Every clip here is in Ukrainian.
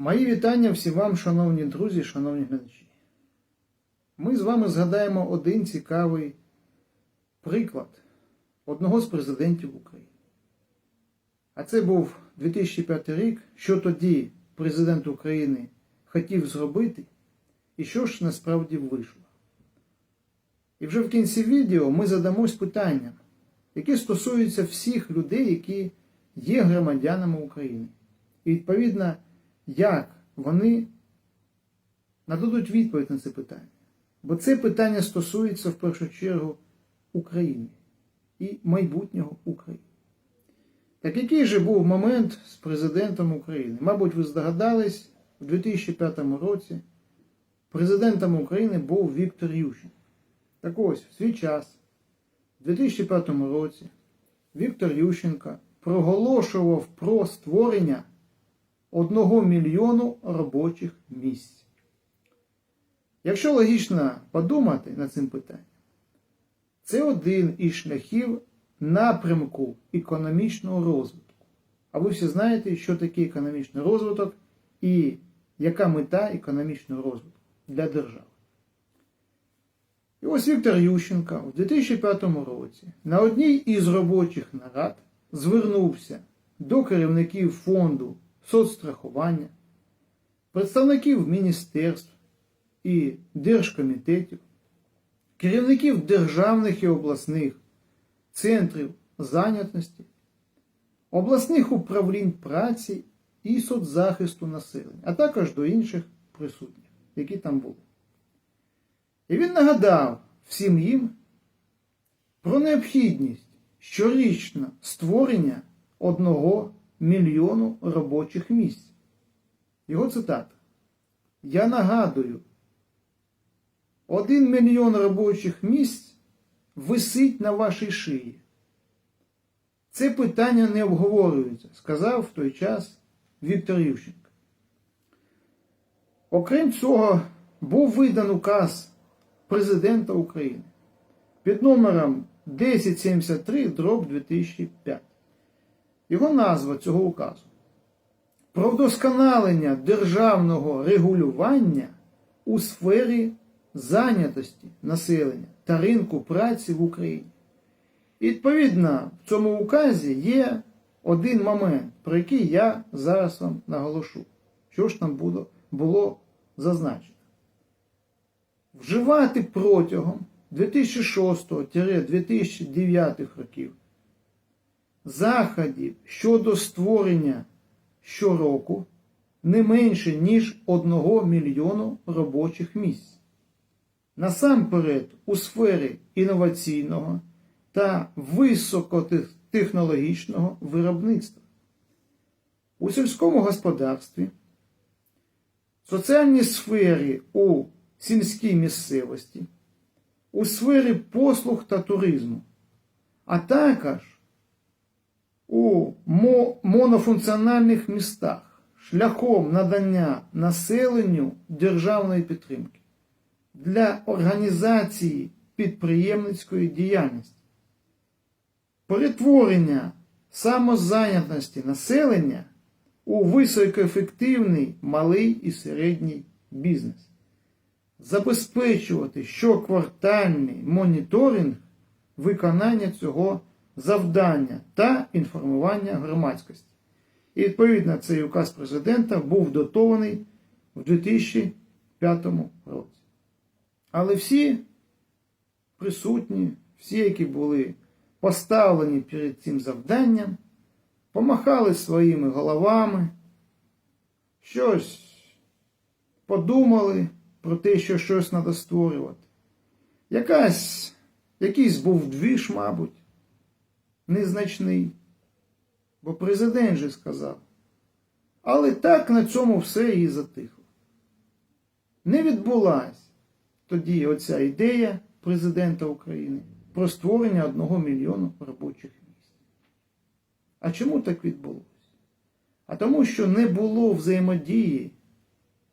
Мої вітання всім вам, шановні друзі, шановні глядачі. Ми з вами згадаємо один цікавий приклад одного з президентів України. А це був 2005 рік, що тоді президент України хотів зробити, і що ж насправді вийшло. І вже в кінці відео ми задамось питанням, яке стосується всіх людей, які є громадянами України. І відповідно, як вони нададуть відповідь на це питання. Бо це питання стосується в першу чергу України і майбутнього України. Так який же був момент з президентом України? Мабуть, ви здогадались, у 2005 році президентом України був Віктор Ющенко. Так ось, в свій час, у 2005 році, Віктор Ющенко проголошував про створення 1 мільйону робочих місць. Якщо логічно подумати над цим питанням, це один із шляхів напрямку економічного розвитку. А ви всі знаєте, що таке економічний розвиток і яка мета економічного розвитку для держави. І ось Віктор Ющенко у 2005 році на одній із робочих нарад звернувся до керівників фонду соцстрахування, представників міністерств і держкомітетів, керівників державних і обласних центрів зайнятості, обласних управлінь праці і соцзахисту населення, а також до інших присутніх, які там були. І він нагадав всім їм про необхідність щорічно створення одного мільйону робочих місць. Його цитата. Я нагадую, один мільйон робочих місць висить на вашій шиї. Це питання не обговорюється, сказав в той час Віктор Ющенко. Окрім цього, був видан указ президента України під номером 1073 дроб 2005. Його назва цього указу про вдосконалення державного регулювання у сфері зайнятості населення та ринку праці в Україні. Відповідно в цьому указі є один момент, про який я зараз вам наголошу, що ж там було, зазначено. Вживати протягом 2006-2009 років заходів щодо створення щороку не менше, ніж 1 мільйону робочих місць. Насамперед у сфері інноваційного та високотехнологічного виробництва. У сільському господарстві, соціальній сфері у сільській місцевості, у сфері послуг та туризму, а також у монофункціональних містах шляхом надання населенню державної підтримки для організації підприємницької діяльності, перетворення самозайнятості населення у високоефективний малий і середній бізнес, забезпечувати щоквартальний моніторинг виконання цього завдання та інформування громадськості. І відповідно цей указ президента був дотований в 2005 році. Але всі присутні, всі, які були поставлені перед цим завданням, помахали своїми головами, щось подумали про те, що щось треба створювати. Якась, якийсь був двіж, мабуть незначний, бо президент же сказав. Але так на цьому все і затихло. Не відбулась тоді оця ідея президента України про створення одного мільйону робочих місць. А чому так відбулося? А тому, що не було взаємодії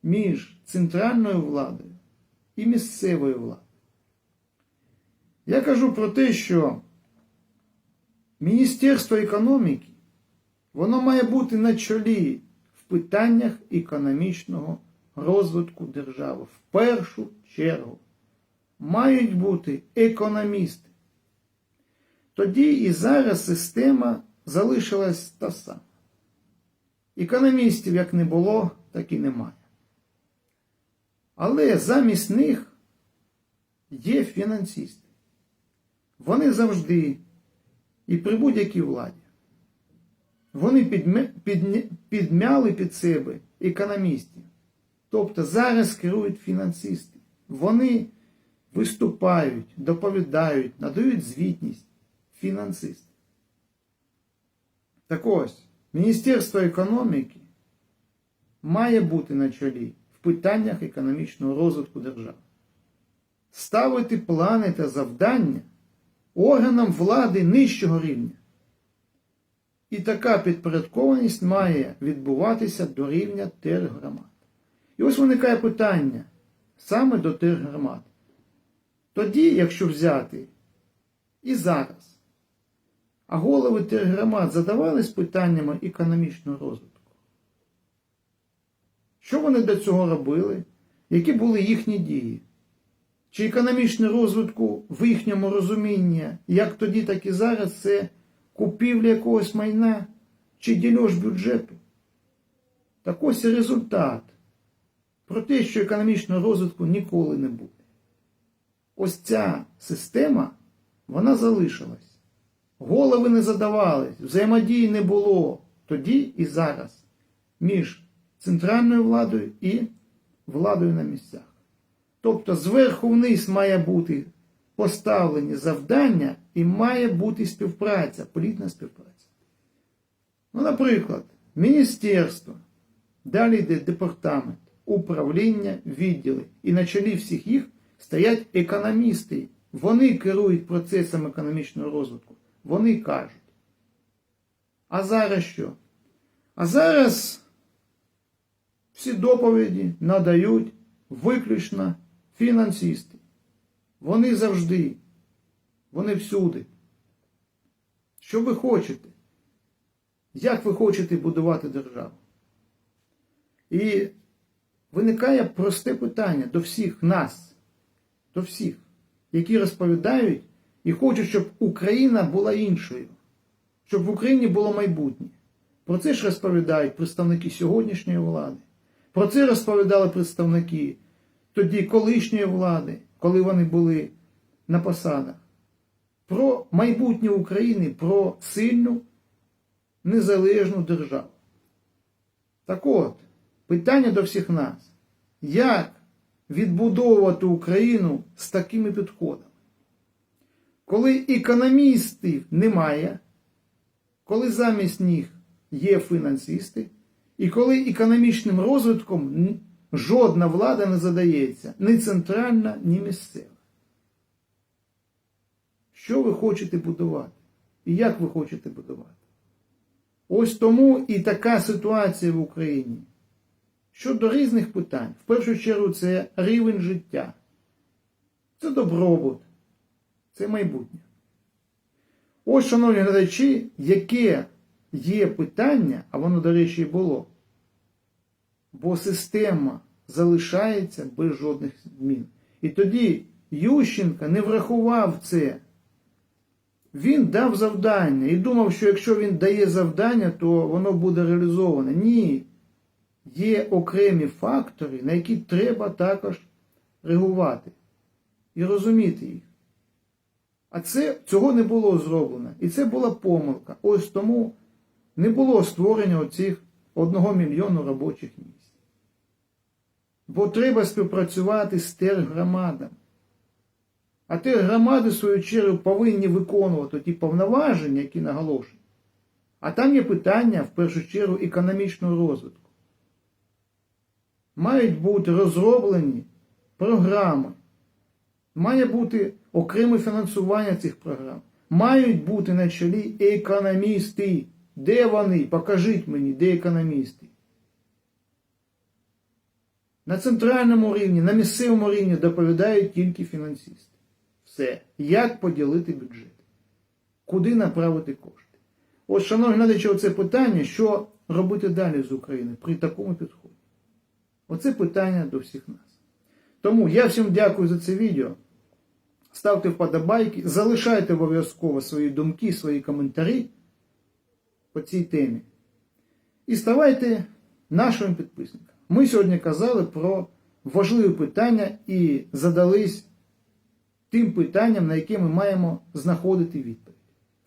між центральною владою і місцевою владою. Я кажу про те, що Міністерство економіки, воно має бути на чолі в питаннях економічного розвитку держави. В першу чергу мають бути економісти. Тоді і зараз система залишилась та сама. Економістів як не було, так і немає. Але замість них є фінансисти. Вони завжди і при будь-якій владі. Вони підмя- підмяли під себе економістів. Тобто зараз керують фінансисти. Вони виступають, доповідають, надають звітність фінансисти. Так ось, Міністерство економіки має бути на чолі в питаннях економічного розвитку держави. Ставити плани та завдання органам влади нижчого рівня. І така підпорядкованість має відбуватися до рівня тергромад. І ось виникає питання саме до тергромад. Тоді, якщо взяти і зараз, а голови тергромад задавались питаннями економічного розвитку. Що вони до цього робили? Які були їхні дії? Чи економічний розвитку в їхньому розумінні, як тоді, так і зараз, це купівля якогось майна чи дільож бюджету? Так ось і результат про те, що економічного розвитку ніколи не буде. Ось ця система, вона залишилась. Голови не задавались, взаємодії не було тоді і зараз між центральною владою і владою на місцях. Тобто зверху вниз має бути поставлені завдання і має бути співпраця, політна співпраця. Ну, наприклад, міністерство, далі йде департамент, управління, відділи. І на чолі всіх їх стоять економісти. Вони керують процесом економічного розвитку. Вони кажуть. А зараз що? А зараз всі доповіді надають виключно фінансисти. Вони завжди, вони всюди. Що ви хочете? Як ви хочете будувати державу? І виникає просте питання до всіх нас, до всіх, які розповідають і хочуть, щоб Україна була іншою, щоб в Україні було майбутнє. Про це ж розповідають представники сьогоднішньої влади. Про це розповідали представники тоді колишньої влади, коли вони були на посадах. Про майбутнє України, про сильну незалежну державу. Так от, питання до всіх нас. Як відбудовувати Україну з такими підходами? Коли економістів немає, коли замість них є фінансисти, і коли економічним розвитком жодна влада не задається, ні центральна, ні місцева. Що ви хочете будувати? І як ви хочете будувати? Ось тому і така ситуація в Україні. Щодо різних питань, в першу чергу, це рівень життя, це добробут, це майбутнє. Ось, шановні глядачі, яке є питання, а воно, до речі, було. Бо система залишається без жодних змін. І тоді Ющенка не врахував це. Він дав завдання і думав, що якщо він дає завдання, то воно буде реалізоване. Ні. Є окремі фактори, на які треба також реагувати і розуміти їх. А це цього не було зроблено. І це була помилка. Ось тому не було створення оцих одного мільйону робочих місць. Бо треба співпрацювати з тергромадами. А тергромади, в свою чергу, повинні виконувати ті повноваження, які наголошені. А там є питання, в першу чергу, економічного розвитку. Мають бути розроблені програми. Має бути окреме фінансування цих програм. Мають бути на чолі економісти. Де вони? Покажіть мені, де економісти. На центральному рівні, на місцевому рівні доповідають тільки фінансисти. Все. Як поділити бюджет? Куди направити кошти? От, шановні глядачі, оце питання, що робити далі з України при такому підході? Оце питання до всіх нас. Тому я всім дякую за це відео. Ставте вподобайки, залишайте обов'язково свої думки, свої коментарі по цій темі. І ставайте нашими підписниками. Ми сьогодні казали про важливі питання і задались тим питанням, на яке ми маємо знаходити відповідь.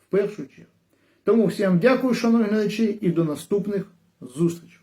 В першу чергу. Тому всім дякую, шановні глядачі, і до наступних зустрічей.